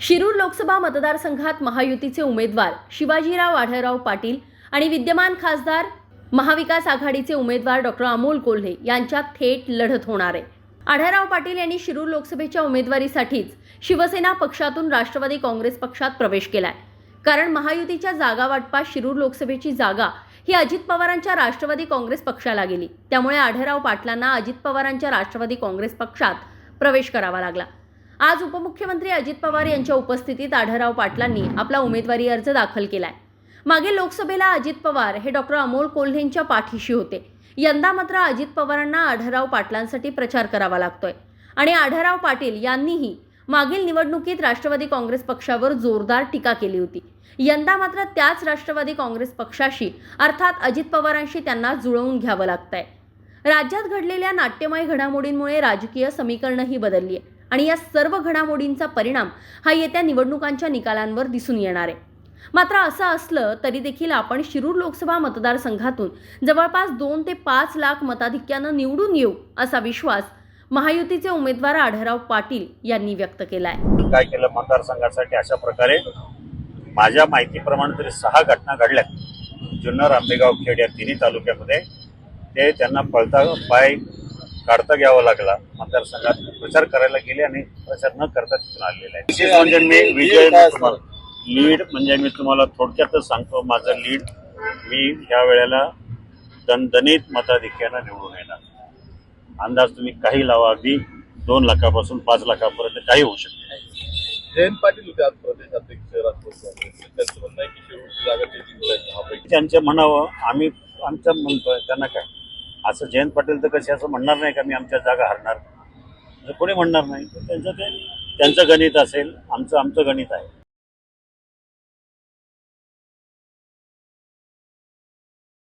शिरूर लोकसभा मतदारसंघात महायुतीचे उमेदवार शिवाजीराव आढळराव पाटील आणि विद्यमान खासदार महाविकास आघाडीचे उमेदवार डॉक्टर अमोल कोल्हे यांच्यात थेट लढत होणार आहे. आढळराव पाटील यांनी शिरूर लोकसभेच्या उमेदवारीसाठीच शिवसेना पक्षातून राष्ट्रवादी काँग्रेस पक्षात प्रवेश केलाय. कारण महायुतीच्या जागा वाटपात शिरूर लोकसभेची जागा ही अजित पवारांच्या राष्ट्रवादी काँग्रेस पक्षाला गेली. त्यामुळे आढळराव पाटलांना अजित पवारांच्या राष्ट्रवादी काँग्रेस पक्षात प्रवेश करावा लागला. आज उपमुख्यमंत्री अजित पवार यांच्या उपस्थितीत आढळराव पाटलांनी आपला उमेदवारी अर्ज दाखल केलाय. मागे लोकसभेला अजित पवार हे डॉक्टर अमोल कोल्हेंच्या पाठीशी होते. यंदा मात्र अजित पवारांना आढळराव पाटलांसाठी प्रचार करावा लागतोय. आणि आढळराव पाटील यांनीही मागील निवडणुकीत राष्ट्रवादी काँग्रेस पक्षावर जोरदार टीका केली होती. यंदा मात्र त्याच राष्ट्रवादी काँग्रेस पक्षाशी अर्थात अजित पवारांशी त्यांना जुळवून घ्यावं लागतंय. राज्यात घडलेल्या नाट्यमय घडामोडींमुळे राजकीय समीकरणंही बदलली आहे आणि या सर्व घडामोडींचा परिणाम हा येत्या निवडणुकांच्या निकालांवर दिसून येणार आहे. मात्र असं असलं तरी देखील आपण शिरूर लोकसभा मतदारसंघातून जवळपास दोन ते पाच लाख मताधिक्यानं निवडून येऊ असा विश्वास महायुतीचे उमेदवार आढळराव पाटील यांनी व्यक्त केला आहे काय केलं मतदारसंघासाठी? अशा प्रकारे माझ्या माहितीप्रमाणे तरी सहा घटना घडल्या जुन्नर आंबेगाव खेड या तिन्ही तालुक्यामध्ये. ते त्यांना पळता पाय काढता घ्यावा लागला मतदारसंघात प्रचार करायला गेले आणि प्रचार न करता तिथून आलेले आहे विशेष म्हणजे मी विजय लीड म्हणजे मी तुम्हाला थोडक्यातच सांगतो माझं लीड मी ह्या वेळेला दणदणीत मताधिक्यानं निवडून येणार. अंदाज तुम्ही काही लावा अगदी दोन लाखापासून पाच लाखापर्यंत काही होऊ शकते जयंत पाटील होते आज प्रदेश अध्यक्ष राष्ट्रवादी काँग्रेसचे. त्यांचं म्हणणं आहे की शिरूरची जागा ते जिंकलाय पैकी त्यांचं म्हणावं आम्ही आमचं म्हणतोय त्यांना काय? असं जयंत पाटील तर कसे असं म्हणणार नाही का मी आमच्या जागा हरणार? कोणी म्हणणार नाही? तर त्यांचं ते त्यांचं गणित असेल आमचं आमचं गणित आहे.